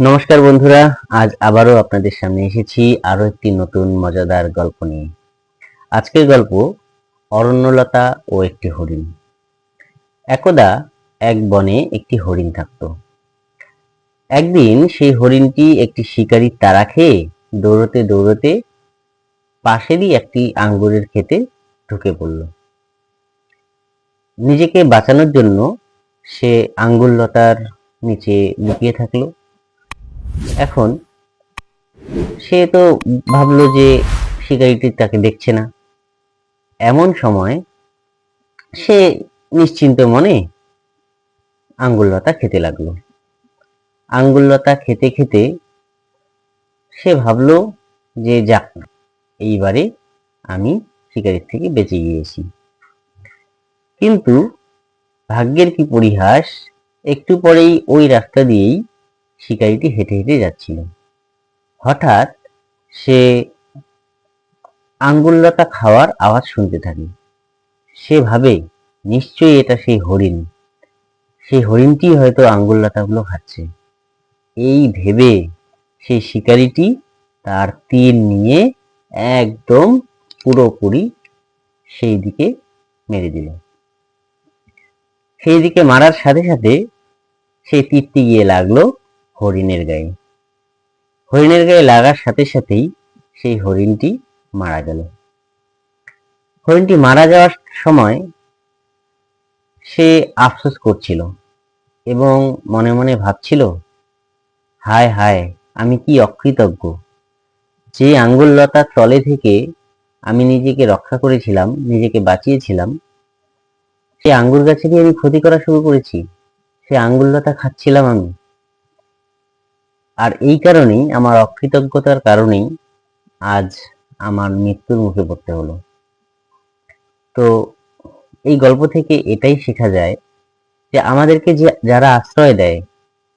নমস্কার বন্ধুরা, আজ আবারও আপনাদের সামনে এসেছি আরও একটি নতুন মজাদার গল্প নিয়ে। আজকের গল্প, অরণ্যলতা ও একটি হরিণ। একদা এক বনে একটি হরিণ থাকত। একদিন সেই হরিণটি একটি শিকারীর তারা খেয়ে দৌড়তে দৌড়তে পাশেরই একটি আঙ্গুরের খেতে ঢুকে পড়ল। নিজেকে বাঁচানোর জন্য সে আঙ্গুর লতার নিচে লুকিয়ে থাকল। এখন সে তো ভাবলো যে শিকারিটি তাকে দেখছে না। এমন সময় সে নিশ্চিন্ত মনে আঙ্গুললতা খেতে লাগল। আঙ্গুললতা খেতে খেতে সে ভাবলো যে যাক এইবারে আমি শিকারির থেকে বেঁচে গিয়েছি। কিন্তু ভাগ্যের কি পরিহাস, একটু পরেই ওই রাস্তা দিয়েই শিকারিটি হেঁটে হেঁটে যাচ্ছিল। হঠাৎ সে আঙ্গুললতা খাওয়ার আওয়াজ শুনতে থাকে। সে ভাবে, নিশ্চয়ই এটা সেই হরিণ। সেই হরিণটি হয়তো আঙ্গুললতাগুলো খাচ্ছে। এই ভেবে সেই শিকারিটি তার তীর নিয়ে একদম পুরোপুরি সেই দিকে মেরে দিল। সেই দিকে মারার সাথে সাথে সেই তীরটি গিয়ে লাগল হরিণের গায়ে। হরিণের গায়ে লাগার সাথে সাথেই সেই হরিণটি মারা গেল। হরিণটি মারা যাওয়ার সময় সে আফসোস করছিল এবং মনে মনে ভাবছিল, হায় হায়, আমি কি অকৃতজ্ঞ। যে আঙ্গুল লতার তলে থেকে আমি নিজেকে রক্ষা করেছিলাম, নিজেকে বাঁচিয়েছিলাম, সে আঙ্গুর গাছেরই আমি ক্ষতি করা শুরু করেছি, সে আঙ্গুল লতা খাচ্ছিলাম আমি। আর এই কারণেই, আমার অকৃতজ্ঞতার কারণেই আজ আমার মৃত্যুর মুখে পড়তে হলো। তো এই গল্প থেকে এটাই শেখা যায় যে আমাদেরকে যে, যারা আশ্রয় দেয়,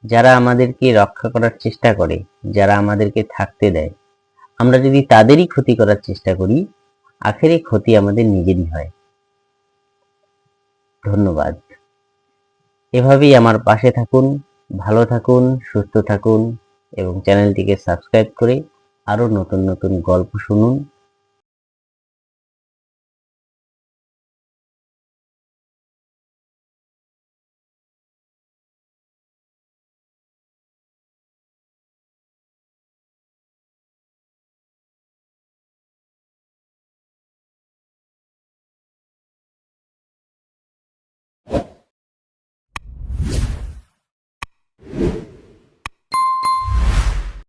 যারা আমাদেরকে রক্ষা করার চেষ্টা করে, যারা আমাদেরকে থাকতে দেয়, আমরা যদি তাদেরই ক্ষতি করার চেষ্টা করি, আখেরে ক্ষতি আমাদের নিজেরই হয়। ধন্যবাদ। এভাবেই আমার পাশে থাকুন, ভালো থাকুন, সুস্থ থাকুন এবং চ্যানেলটিকে সাবস্ক্রাইব করে আরও নতুন নতুন গল্প শুনুন।